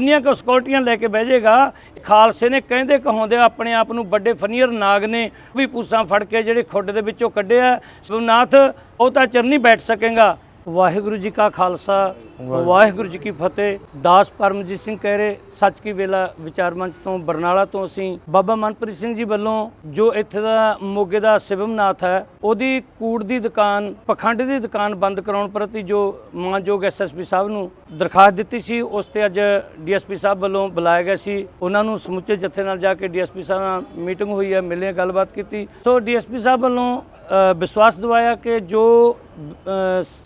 ਇੰਨੀਆਂ ਕੁ ਸਕਿਉਰਟੀਆਂ ਲੈ ਕੇ ਬਹਿ ਜਾਏਗਾ, ਖਾਲਸੇ ਨੇ ਕਹਿੰਦੇ ਕਹਾਉਂਦੇ ਆਪਣੇ ਆਪ ਨੂੰ ਵੱਡੇ ਫਨੀਅਰ ਨਾਗ ਨੇ ਵੀ ਪੂਸਾਂ ਫੜ ਕੇ ਜਿਹੜੇ ਖੁੱਡ ਦੇ ਵਿੱਚੋਂ ਕੱਢਿਆ। ਸੁਨਾਥ ਉਹ ਤਾਂ ਚਿਰ ਨਹੀਂ ਬੈਠ ਸਕੇਗਾ। ਵਾਹਿਗੁਰੂ ਜੀ ਕਾ ਖਾਲਸਾ ਵਾਹਿਗੁਰੂ। ਜੀ ਕੀ ਫਤਿਹ। ਦਾਸ ਪਰਮਜੀਤ ਸਿੰਘ ਕਹਿਰੇ ਸੱਚ ਕੀ ਵੇਲਾ ਵਿਚਾਰ ਮੰਚ ਤੋਂ ਬਰਨਾਲਾ ਤੋਂ ਅਸੀਂ। ਬਾਬਾ ਮਨਪ੍ਰੀਤ ਸਿੰਘ ਜੀ ਵੱਲੋਂ ਜੋ ਇੱਥੇ ਦਾ ਮੋਗੇ ਦਾ ਸਿਵਮਨਾਥ ਹੈ ਉਹਦੀ ਕੂੜ ਦੀ ਦੁਕਾਨ ਪਖੰਡ ਦੀ ਦੁਕਾਨ ਬੰਦ ਕਰਾਉਣ ਪ੍ਰਤੀ ਜੋ ਮਾਨਯੋਗ ਐਸਐਸਪੀ ਸਾਹਿਬ ਨੂੰ ਦਰਖਾਸਤ ਦਿੱਤੀ ਸੀ ਉਸ ਤੇ ਅੱਜ ਡੀਐਸਪੀ ਸਾਹਿਬ ਵੱਲੋਂ ਬੁਲਾਇਆ ਗਿਆ ਸੀ। ਉਹਨਾਂ ਨੂੰ ਸਮੁੱਚੇ ਜਥੇ ਨਾਲ ਜਾ ਕੇ ਡੀਐਸਪੀ ਸਾਹਿਬ ਨਾਲ ਮੀਟਿੰਗ ਹੋਈ ਹੈ ਮਿਲੇ ਗੱਲਬਾਤ ਕੀਤੀ। ਸੋ ਡੀਐਸਪੀ ਸਾਹਿਬ ਵੱਲੋਂ ਵਿਸ਼ਵਾਸ ਦਿਵਾਇਆ ਕਿ ਜੋ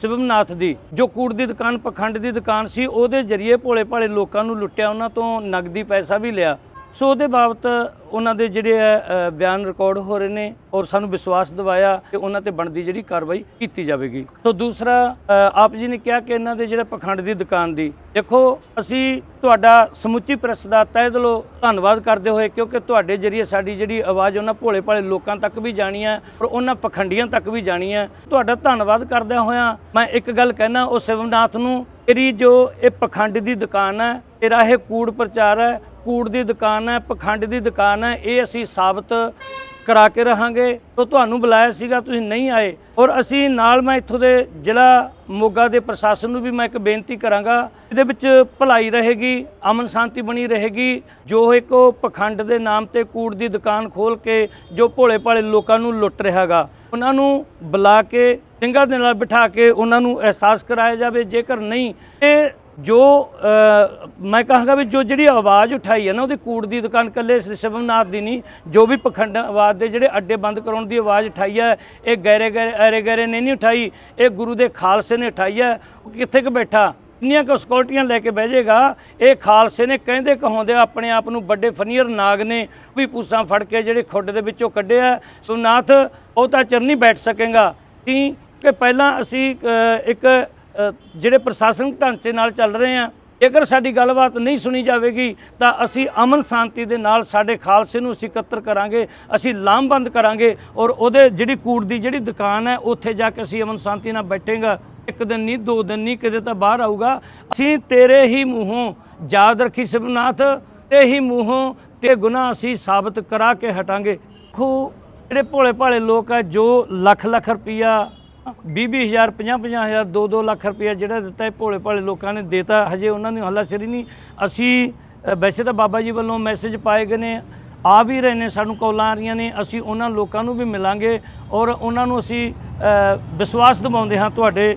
ਸਿਵਮਨਾਥ ਦੀ, ਜੋ ਕੂੜ ਦੀ ਦੁਕਾਨ, ਪਖੰਡ ਦੀ ਦੁਕਾਨ ਸੀ, ਉਹਦੇ ਜਰੀਏ ਭੋਲੇ ਭਾਲੇ ਲੋਕਾਂ ਨੂੰ ਲੁੱਟਿਆ, ਉਹਨਾਂ ਤੋਂ ਨਗਦੀ ਪੈਸਾ ਵੀ ਲਿਆ। ਸੋ ਉਹਦੇ ਬਾਬਤ ਉਹਨਾਂ ਦੇ ਜਿਹੜੇ ਹੈ, ਬਿਆਨ ਰਿਕਾਰਡ ਹੋ ਰਹੇ ਨੇ ਔਰ ਸਾਨੂੰ ਵਿਸ਼ਵਾਸ ਦਿਵਾਇਆ ਕਿ ਉਹਨਾਂ ਤੇ ਬਣਦੀ ਜਿਹੜੀ ਕਾਰਵਾਈ ਕੀਤੀ ਜਾਵੇਗੀ। ਸੋ ਦੂਸਰਾ ਆਪ ਜੀ ਨੇ ਕਿਹਾ ਕਿ ਇਹਨਾਂ ਦੇ ਜਿਹੜੇ ਪਖੰਡ ਦੀ ਦੁਕਾਨ ਦੀ ਦੇਖੋ ਅਸੀਂ ਤੁਹਾਡਾ ਸਮੁੱਚੀ ਪ੍ਰੈਸ ਦਾ ਤਹਿ ਦਿਲੋਂ ਧੰਨਵਾਦ ਕਰਦੇ ਹੋਏ ਕਿਉਂਕਿ ਤੁਹਾਡੇ ਜਰੀਏ ਸਾਡੀ ਜਿਹੜੀ ਆਵਾਜ਼ ਉਹਨਾਂ ਭੋਲੇ ਭਾਲੇ ਲੋਕਾਂ ਤੱਕ ਵੀ ਜਾਣੀ ਹੈ ਔਰ ਉਹਨਾਂ ਪਖੰਡੀਆਂ ਤੱਕ ਵੀ ਜਾਣੀ ਹੈ। ਤੁਹਾਡਾ ਧੰਨਵਾਦ ਕਰਦਿਆਂ ਹੋਇਆਂ ਮੈਂ ਇੱਕ ਗੱਲ ਕਹਿਣਾ ਉਹ ਸਿਵਨਾਥ ਨੂੰ ਤੇਰੀ ਜੋ ਇਹ ਪਖੰਡ ਦੀ ਦੁਕਾਨ ਹੈ ਤੇਰਾ ਇਹ ਕੂੜ ਪ੍ਰਚਾਰ ਹੈ ਕੂੜ ਦੀ ਦੁਕਾਨ ਹੈ, ਪਖੰਡ ਦੀ ਦੁਕਾਨ ਹੈ, ਇਹ ਅਸੀਂ ਸਾਬਤ ਕਰਾ ਕੇ ਰਹਾਂਗੇ। ਤੋਂ ਤੁਹਾਨੂੰ ਬੁਲਾਇਆ ਸੀਗਾ, ਤੁਸੀਂ ਨਹੀਂ ਆਏ। ਔਰ ਅਸੀਂ ਨਾਲ ਮੈਂ ਇੱਥੋਂ ਦੇ ਜ਼ਿਲ੍ਹਾ ਮੋਗਾ ਦੇ ਪ੍ਰਸ਼ਾਸਨ ਨੂੰ ਵੀ ਮੈਂ ਇੱਕ ਬੇਨਤੀ ਕਰਾਂਗਾ, ਇਹਦੇ ਵਿੱਚ ਭਲਾਈ ਰਹੇਗੀ, ਅਮਨ ਸ਼ਾਂਤੀ ਬਣੀ ਰਹੇਗੀ, ਜੋ ਇੱਕ ਉਹ ਪਖੰਡ ਦੇ ਨਾਮ ਤੇ ਕੂੜ ਦੀ ਦੁਕਾਨ ਖੋਲ ਕੇ, ਜੋ ਭੋਲੇ ਭਾਲੇ ਲੋਕਾਂ ਨੂੰ ਲੁੱਟ ਰਿਹਾਗਾ। ਉਹਨਾਂ ਨੂੰ ਬੁਲਾ ਕੇ ਸਿੰਘਾਂ ਦੇ ਨਾਲ ਬਿਠਾ ਕੇ ਉਹਨਾਂ ਨੂੰ ਅਹਿਸਾਸ ਕਰਾਇਆ ਜਾਵੇ, ਜੇਕਰ ਨਹੀਂ, ਇਹ ਜੋ ਮੈਂ ਕਹਾਂਗਾ ਵੀ ਜੋ ਜਿਹੜੀ ਆਵਾਜ਼ ਉਠਾਈ ਹੈ ਨਾ, ਉਹਦੀ ਕੂੜ ਦੀ ਦੁਕਾਨ ਕੱਲੇ ਸ਼ਿਵਮਨਾਥ ਦੀ ਨਹੀਂ, ਜੋ ਵੀ ਪਖੰਡਵਾਦ ਦੇ ਜਿਹੜੇ ਅੱਡੇ ਬੰਦ ਕਰਾਉਣ ਦੀ ਆਵਾਜ਼ ਉਠਾਈ ਹੈ, ਇਹ ਗੈਰੇ ਗੈਰੇ ਐਰੇ ਗੈਰੇ ਨੇ ਨਹੀਂ ਉਠਾਈ, ਇਹ ਗੁਰੂ ਦੇ ਖਾਲਸੇ ਨੇ ਉਠਾਈ ਹੈ, ਉਹ ਕਿੱਥੇ ਕੁ ਬੈਠਾ? ਇੰਨੀਆਂ ਕੁ ਸਕਿਉਰਟੀਆਂ ਲੈ ਕੇ ਬਹਿ ਜਾਏਗਾ, ਇਹ ਖਾਲਸੇ ਨੇ ਕਹਿੰਦੇ ਕਹਾਉਂਦੇ ਆਪਣੇ ਆਪ ਨੂੰ ਵੱਡੇ ਫਨੀਅਰ ਨਾਗ ਨੇ, ਵੀ ਪੂਸਾਂ ਫੜ ਕੇ ਜਿਹੜੇ ਖੁੱਡ ਦੇ ਵਿੱਚੋਂ ਕੱਢਿਆ ਸੁਨਾਥ ਉਹ ਤਾਂ ਚਿਰ ਨਹੀਂ ਬੈਠ ਸਕੇਗਾ ਕਿ ਕਿ ਪਹਿਲਾਂ ਅਸੀਂ ਇੱਕ ਜਿਹੜੇ ਪ੍ਰਸ਼ਾਸਨਿਕ ਢਾਂਚੇ ਨਾਲ ਚੱਲ ਰਹੇ ਹਾਂ ਜੇਕਰ ਸਾਡੀ ਗੱਲਬਾਤ ਨਹੀਂ ਸੁਣੀ ਜਾਵੇਗੀ, ਤਾਂ ਅਸੀਂ ਅਮਨ ਸ਼ਾਂਤੀ ਦੇ ਨਾਲ ਸਾਡੇ ਖਾਲਸੇ ਨੂੰ ਅਸੀਂ ਇਕੱਤਰ ਕਰਾਂਗੇ, ਅਸੀਂ ਲਾਮਬੰਦ ਕਰਾਂਗੇ ਔਰ ਉਹਦੇ ਜਿਹੜੀ ਕੂੜ ਦੀ ਜਿਹੜੀ ਦੁਕਾਨ ਹੈ, ਉੱਥੇ ਜਾ ਕੇ ਅਸੀਂ ਅਮਨ ਸ਼ਾਂਤੀ ਨਾਲ ਬੈਠੇਗਾ। ਇੱਕ ਦਿਨ ਨਹੀਂ, ਦੋ ਦਿਨ ਨਹੀਂ, ਕਿਤੇ ਤਾਂ ਬਾਹਰ ਆਊਗਾ। ਅਸੀਂ ਤੇਰੇ ਹੀ ਮੂੰਹੋਂ ਯਾਦ ਰੱਖੀ ਸਿਵਨਾਥ ਤੇ ਹੀ ਮੂੰਹੋਂ ਤੇ ਗੁਨਾਹ ਅਸੀਂ ਸਾਬਤ ਕਰਾ ਕੇ ਹਟਾਂਗੇ। ਖੋ ਜਿਹੜੇ ਭੋਲੇ ਭਾਲੇ ਲੋਕ ਆ, ਜੋ ਲੱਖ ਲੱਖ ਰੁਪਈਆ 20000 50-50000 2-2 ਲੱਖ ਰੁਪਇਆ ਜਿਹੜਾ ਦਿੱਤਾ ਇਹ ਭੋਲੇ ਭਾਲੇ ਲੋਕਾਂ ਨੇ ਦੇਤਾ। ਹਜੇ ਉਹਨਾਂ ਨੂੰ ਹੱਲਾਸ਼ੇਰੀ ਨਹੀਂ। ਅਸੀਂ ਵੈਸੇ ਤਾਂ ਬਾਬਾ ਜੀ ਵੱਲੋਂ ਮੈਸੇਜ ਪਾਏ ਗਏ ਨੇ, ਆ ਵੀ ਰਹੇ ਨੇ, ਸਾਨੂੰ ਕਾਲਾਂ ਆ ਰਹੀਆਂ ਨੇ, ਅਸੀਂ ਉਹਨਾਂ ਲੋਕਾਂ ਨੂੰ ਵੀ ਮਿਲਾਂਗੇ ਔਰ ਉਹਨਾਂ ਨੂੰ ਅਸੀਂ ਵਿਸ਼ਵਾਸ ਦਿਵਾਉਂਦੇ ਹਾਂ ਤੁਹਾਡੇ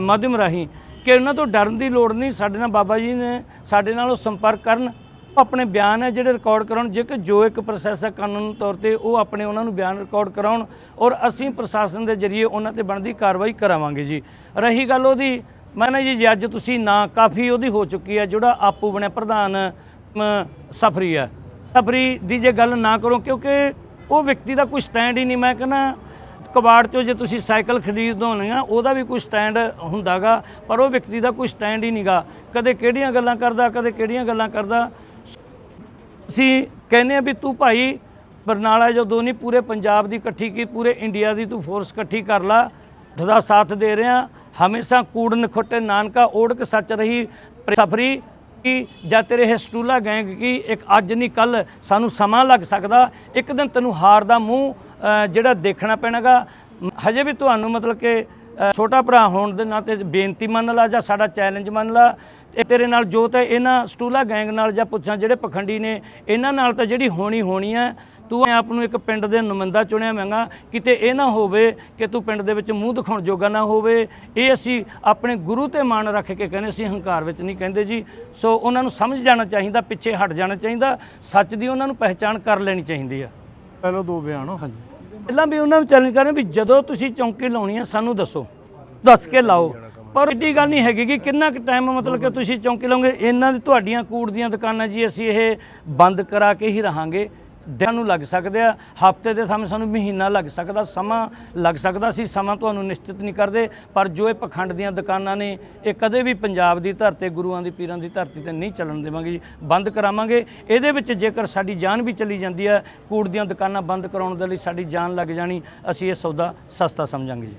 ਮਾਧਿਅਮ ਰਾਹੀਂ ਕਿ ਉਹਨਾਂ ਤੋਂ ਡਰਨ ਦੀ ਲੋੜ ਨਹੀਂ। ਸਾਡੇ ਨਾਲ ਬਾਬਾ ਜੀ ਨੇ ਸਾਡੇ ਨਾਲ ਉਹ ਸੰਪਰਕ ਕਰਨ। ਆਪਣੇ ਬਿਆਨ ਹੈ ਜਿਹੜੇ ਰਿਕਾਰਡ ਕਰਾਉਣ ਜੇਕਰ ਜੋ ਇੱਕ ਪ੍ਰੋਸੈਸ ਹੈ ਕਾਨੂੰਨ ਤੌਰ ਤੇ, ਉਹ ਆਪਣੇ ਉਹਨਾਂ ਨੂੰ ਬਿਆਨ ਰਿਕਾਰਡ ਕਰਾਉਣ ਔਰ ਅਸੀਂ ਪ੍ਰਸ਼ਾਸਨ ਦੇ ਜਰੀਏ ਉਹਨਾਂ ਤੇ ਬਣਦੀ ਕਾਰਵਾਈ ਕਰਾਵਾਂਗੇ ਜੀ। ਰਹੀ ਗੱਲ ਉਹਦੀ, ਮੈਂ ਨਾ ਜੀ, ਜੇ ਅੱਜ ਤੁਸੀਂ ਨਾ, ਕਾਫੀ ਉਹਦੀ ਹੋ ਚੁੱਕੀ ਹੈ, ਜਿਹੜਾ ਆਪੂ ਬਣਿਆ ਪ੍ਰਧਾਨ ਸਫਰੀ ਹੈ। ਸਫਰੀ ਦੀ ਜੇ ਗੱਲ ਨਾ ਕਰੋ, ਕਿਉਂਕਿ ਉਹ ਵਿਅਕਤੀ ਦਾ ਕੋਈ ਸਟੈਂਡ ਹੀ ਨਹੀਂ, ਮੈਂ ਕਹਿੰਦਾ ਕਬਾੜ ਚੋਂ ਜੇ ਤੁਸੀਂ ਸਾਈਕਲ ਖਰੀਦੋਗੇ ਆ ਉਹਦਾ ਵੀ ਕੋਈ ਸਟੈਂਡ ਹੁੰਦਾਗਾ, ਪਰ ਉਹ ਵਿਅਕਤੀ ਦਾ ਕੋਈ ਸਟੈਂਡ ਹੀ ਨਹੀਂਗਾ ਕਦੇ ਕਿਹੜੀਆਂ ਗੱਲਾਂ ਕਰਦਾ, ਕਦੇ ਕਿਹੜੀਆਂ ਗੱਲਾਂ ਕਰਦਾ ਅਸੀਂ ਕਹਿੰਦੇ ਆ ਵੀ ਤੂੰ ਭਾਈ ਬਰਨਾਲਾ ਜਦੋਂ ਨਹੀਂ ਪੂਰੇ ਪੰਜਾਬ ਦੀ ਇਕੱਠੀ ਕੀ, ਪੂਰੇ ਇੰਡੀਆ ਦੀ ਤੂੰ ਫੋਰਸ ਇਕੱਠੀ ਕਰ ਲਾ, ਦਾ ਸਾਥ ਦੇ ਰਿਹਾ ਹਮੇਸ਼ਾ ਕੂੜ ਨਖੁੱਟੇ ਨਾਨਕਾ ਓੜਕ ਸੱਚ ਰਹੀ ਸਫਰੀ ਕਿ ਜਾਂ ਤੇਰੇ ਇਹ ਸਟੂਲਾ ਗੈਂਗ ਕੀ, ਇੱਕ ਅੱਜ ਨਹੀਂ ਕੱਲ ਸਾਨੂੰ ਸਮਾਂ ਲੱਗ ਸਕਦਾ। ਇੱਕ ਦਿਨ ਤੈਨੂੰ ਹਾਰ ਦਾ ਮੂੰਹ ਜਿਹੜਾ ਦੇਖਣਾ ਪੈਣਾਗਾ। ਹਜੇ ਵੀ ਤੁਹਾਨੂੰ ਮਤਲਬ ਕਿ ਛੋਟਾ ਭਰਾ ਹੋਣ ਦੇ ਨਾਤੇ ਬੇਨਤੀ ਮੰਨ ਲਾ ਜਾਂ ਸਾਡਾ ਚੈਲੰਜ ਮੰਨ ਲਾ ਤੇਰੇ ਨਾਲ ਜੋ ਤਾਂ ਇਹਨਾਂ ਸਟੂਲਾ ਗੈਂਗ ਨਾਲ ਜਾਂ ਪੁੱਛਾਂ ਜਿਹੜੇ ਪਖੰਡੀ ਨੇ ਇਹਨਾਂ ਨਾਲ ਤਾਂ ਜਿਹੜੀ ਹੋਣੀ ਹੋਣੀ ਹੈ ਤੂੰ ਆਪ ਨੂੰ ਇੱਕ ਪਿੰਡ ਦੇ ਨੁਮਾਇੰਦਾ ਚੁਣਿਆ ਮੈਂਗਾ ਕਿਤੇ ਇਹ ਨਾ ਹੋਵੇ ਕਿ ਤੂੰ ਪਿੰਡ ਦੇ ਵਿੱਚ ਮੂੰਹ ਦਿਖਾਉਣ ਜੋਗਾ ਨਾ ਹੋਵੇ ਇਹ ਅਸੀਂ ਆਪਣੇ ਗੁਰੂ ਤੇ ਮਾਣ ਰੱਖ ਕੇ ਕਹਿੰਦੇ ਅਸੀਂ ਹੰਕਾਰ ਵਿੱਚ ਨਹੀਂ ਕਹਿੰਦੇ ਜੀ ਸੋ ਉਹਨਾਂ ਨੂੰ ਸਮਝ ਜਾਣਾ ਚਾਹੀਦਾ ਪਿੱਛੇ ਹਟ ਜਾਣਾ ਚਾਹੀਦਾ ਸੱਚ ਦੀ ਉਹਨਾਂ ਨੂੰ ਪਹਿਚਾਣ ਕਰ ਲੈਣੀ ਚਾਹੀਦੀ ਆ। ਪਹਿਲਾਂ ਦੋ ਬਿਆਨ ਹਾਂਜੀ। ਪਹਿਲਾਂ ਵੀ ਉਹਨਾਂ ਨੂੰ ਚੈਲੰਜ ਕਰਾਂ ਵੀ ਜਦੋਂ ਤੁਸੀਂ ਚੌਂਕੀ ਲਾਉਣੀ ਹੈ ਸਾਨੂੰ ਦੱਸੋ। ਦੱਸ ਕੇ ਲਾਓ। ਪਰ ਏਡੀ ਗੱਲ ਨਹੀਂ ਹੈਗੀ ਕਿ ਕਿੰਨਾ ਕੁ ਟਾਈਮ ਮਤਲਬ ਕਿ ਤੁਸੀਂ ਚੌਂਕੀ ਲਾਓਗੇ ਇਹਨਾਂ ਦੀ ਤੁਹਾਡੀਆਂ ਕੂੜ ਦੀਆਂ ਦੁਕਾਨਾਂ ਜੀ, ਅਸੀਂ ਇਹ ਬੰਦ ਕਰਾ ਕੇ ਹੀ ਰਹਾਂਗੇ। ਦਿਨਾਂ ਨੂੰ ਲੱਗ ਸਕਦੇ ਆ, ਹਫ਼ਤੇ ਦੇ ਸਮੇਂ ਸਾਨੂੰ ਮਹੀਨਾ ਲੱਗ ਸਕਦਾ, ਸਮਾਂ ਲੱਗ ਸਕਦਾ ਸੀ, ਸਮਾਂ ਤੁਹਾਨੂੰ ਨਿਸ਼ਚਿਤ ਨਹੀਂ ਕਰਦੇ, ਪਰ ਜੋ ਇਹ ਪਖੰਡ ਦੀਆਂ ਦੁਕਾਨਾਂ ਨੇ, ਇਹ ਕਦੇ ਵੀ ਪੰਜਾਬ ਦੀ ਧਰਤੀ, ਗੁਰੂਆਂ ਦੀ, ਪੀਰਾਂ ਦੀ ਧਰਤੀ ਤੇ ਨਹੀਂ ਚੱਲਣ ਦੇਵਾਂਗੇ ਜੀ। ਬੰਦ ਕਰਾਵਾਂਗੇ। ਇਹਦੇ ਵਿੱਚ ਜੇਕਰ ਸਾਡੀ ਜਾਨ ਵੀ ਚਲੀ ਜਾਂਦੀ ਹੈ, ਕੂੜ ਦੀਆਂ ਦੁਕਾਨਾਂ ਬੰਦ ਕਰਾਉਣ ਦੇ ਲਈ ਸਾਡੀ ਜਾਨ ਲੱਗ ਜਾਣੀ, ਅਸੀਂ ਇਹ ਸੌਦਾ ਸਸਤਾ ਸਮਝਾਂਗੇ ਜੀ।